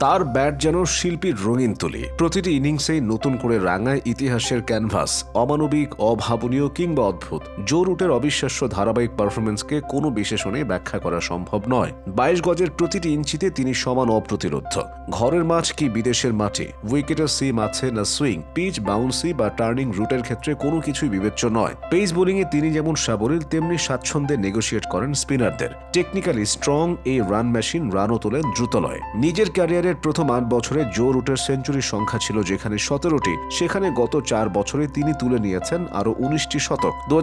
তার ব্যাট যেন শিল্পীর রঙিন তুলি। প্রতিটি ইনিংসেই নতুন করে রাঙায় ইতিহাসের ক্যানভাস, অমানবিক, অভাবনীয় কিংবা অদ্ভুত। জো রুটের অবিশ্বাস্য ধারাবাহিক পারফরমেন্সকে কোনো বিশেষণে ব্যাখ্যা করা সম্ভব নয়। বাইশ গজের প্রতিটি ইঞ্চিতে তিনি সমান অপ্রতিরোধ ঘরের মাঠ কি বিদেশের মাটি? উইকেটের সিম আছে না সুইং? পিচ, বাউন্সি বা টার্নিং রুটের ক্ষেত্রে কোনো কিছুই বিবেচ্য নয়। পেস বোলিংয়ে তিনি যেমন সাবলীল, তেমনি স্বাচ্ছন্দ্যে নেগোশিয়েট করেন স্পিনারদের। টেকনিক্যালি স্ট্রং, এই রান মেশিন রানও তোলেন দ্রুতলয়। নিজের ক্যারিয়ারের প্রথম আট বছরে জো রুটের সেঞ্চুরির সংখ্যা ছিল যেখানে সতেরোটি, সেখানে গত চার বছরে তিনি তুলে নিয়েছেন আরও উনিশটি শতক। দু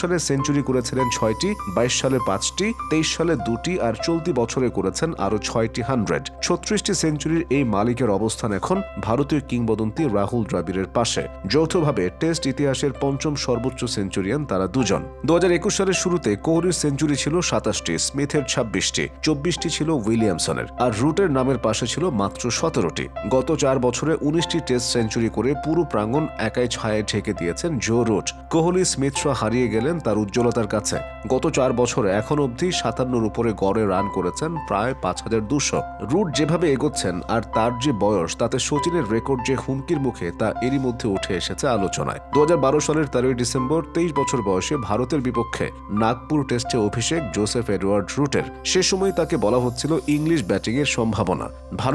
সালে সেঞ্চুরি করেছিলেন ছয়টি, বাইশ সালে পাঁচটি, তেইশ সালে দুটি আর চলতি বছরে করেছেন আরও ছয়টি হান্ড্রেড। ছত্রিশটি সেঞ্চুরির এই মালিকের অবস্থান এখন ভারতীয় কিংবদন্তি রাহুল দ্রাবিড়ের পাশে। যৌথভাবে টেস্ট ইতিহাসের পঞ্চম সর্বোচ্চ সেঞ্চুরিয়ান তারা দুজন। দু হাজার একুশ সালের শুরুতে কোহলির সেঞ্চুরি ছিল সাতাশটি, স্মিথের ছাব্বিশটি, চব্বিশটি ছিল উইলিয়ামসনের। আর রুটের নামের পাশে ছিল মাত্র সতেরোটি। গত চার বছরে উনিশটি টেস্ট সেঞ্চুরি করে পুরো প্রাঙ্গণ একাই ছায়ায় ঢেকে দিয়েছেন জো রুট কোহলি স্মিথরা হারিয়ে গেলেন তার উজ্জ্বলতার কাছে। গত চার বছরে এখন অবধি সাতান্নর উপরে গড়ে রান করেছেন প্রায় পাঁচ হাজার দুশো। রুট যেভাবে এগোচ্ছেন আর তার যে বয়স, তাতে সচিনের রেকর্ড যে হুমকির মুখে, তা এরই মধ্যে উঠে এসেছে আলোচনায়। দু হাজার বারো সালের তেরোই ডিসেম্বর তেইশ বছর বয়সে ভারতের বিপক্ষে নাগপুর টেস্টে অভিষেক জোসেফ এডওয়ার্ড রুটের। সে সময় তাকে বলা হচ্ছিল ইংলিশ ব্যাটিংয়ের সম্ভাবনা।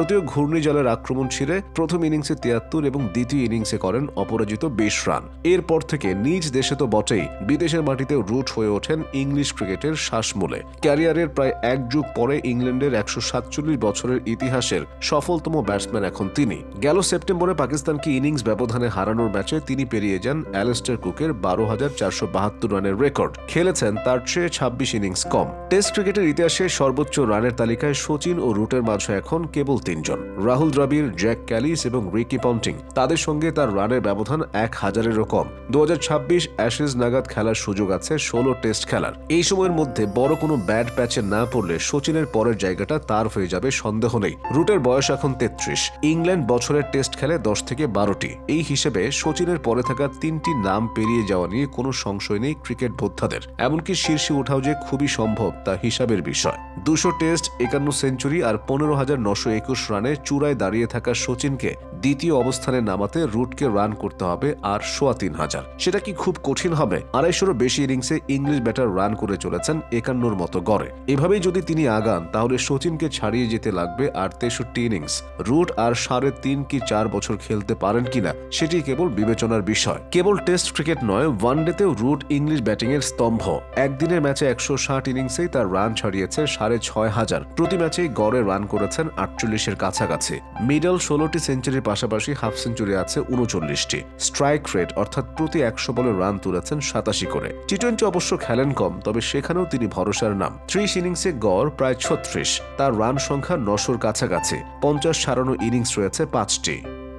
ভারতীয় ঘূর্ণিজলের আক্রমণ ছিঁড়ে প্রথম ইনিংসে তিয়াত্তর এবং দ্বিতীয় ইনিংসে করেন অপরাজিত বিশ রান। এরপর থেকে নিজ দেশে তো বটেই বিদেশের মাটিতে রুট হয়ে ওঠেন ইংলিশ ক্রিকেটের শ্বাসমূলে। ক্যারিয়ারের প্রায় এক যুগ পরে ইংল্যান্ডের একশো সাতচল্লিশ বছরের ইতিহাসের সফলতম ব্যাটসম্যান এখন তিনি। গেল সেপ্টেম্বরে পাকিস্তানকে ইনিংস ব্যবধানে হারানোর ম্যাচে তিনি পেরিয়ে যান অ্যালেস্টার কুকের বারো হাজার চারশো বাহাত্তর রানের রেকর্ড। খেলেছেন তার চেয়ে ছাব্বিশ ইনিংস কম। টেস্ট ক্রিকেটের ইতিহাসে সর্বোচ্চ রানের তালিকায় সচিন ও রুটের মাঝে এখন কেবল তিনজন, রাহুল দ্রাবিড়, জ্যাক ক্যালিস এবং রিকি পন্টিং। তাদের সঙ্গে তার রানের ব্যবধান এক হাজারেরও কম। দু অ্যাশেজ নাগাদ খেলার সুযোগ আছে ষোলো টেস্ট খেলার। এই সময়ের মধ্যে বড় কোনো ব্যাড প্যাচে না পড়লে সচিনের পরের জায়গাটা তার হয়ে যাবে, সন্দেহ নেই। রুটের বয়স এখন তেত্রিশ। ইংল্যান্ড বছরের টেস্ট খেলে দশ থেকে বারোটি। এই হিসেবে সচিনের পরে থাকা তিনটি নাম পেরিয়ে যাওয়া নিয়ে কোনো সংশয় নেই ক্রিকেট বোদ্ধাদের এমনকি শীর্ষে ওঠাও যে খুবই সম্ভব তা হিসাবের বিষয়। দুশো টেস্ট, একান্ন সেঞ্চুরি আর পনেরো হাজার নশো একুশ রানে চূড়ায় দাঁড়িয়ে থাকা সচিনকে দ্বিতীয় অবস্থানে নামাতে রুটকে রান করতে হবে আর সোয়া তিন হাজার। সেটা কি খুব কঠিন হবে? আড়াইশোরও বেশি ইনিংসে ইংলিশ ব্যাটার রান করে চলেছেন একান্নর মতো গড়ে। এভাবেই যদি তিনি আগান, তাহলে সচিনকে ছাড়িয়ে যেতে লাগবে আর তেষট্টি ইনিংস। রুট আর সাড়ে তিন কি চার বছর খেলতে পারেন কিনা, সেটি কেবল বিবেচনার বিষয়। কেবল টেস্ট ক্রিকেট নয়, ওয়ানডেতেও রুট ইংলিশ ব্যাটিংয়ের স্তম্ভ। একদিনের ম্যাচে একশো ষাট ইনিংসেই তার রান ছাড়িয়েছে সাড়ে ছয় হাজার। প্রতি ম্যাচেই গড়ে রান করেছেন আটচল্লিশের কাছাকাছি। মিডল ষোলোটি সেঞ্চুরির পাশাপাশি হাফ সেঞ্চুরি আছে উনচল্লিশটি। স্ট্রাইক রেট, অর্থাৎ প্রতি একশো বলে রান তুলেছেন সাতাশি করে। টি টোয়েন্টি অবশ্য খেলেন কম, তবে সেখানেও তিনি ভরসার নাম। ত্রিশ ইনিংসে গড় প্রায় ছত্রিশ। তার রান সংখ্যা নশোর কাছাকাছি। পঞ্চাশ সারানো ইনিংস রয়েছে পাঁচটি।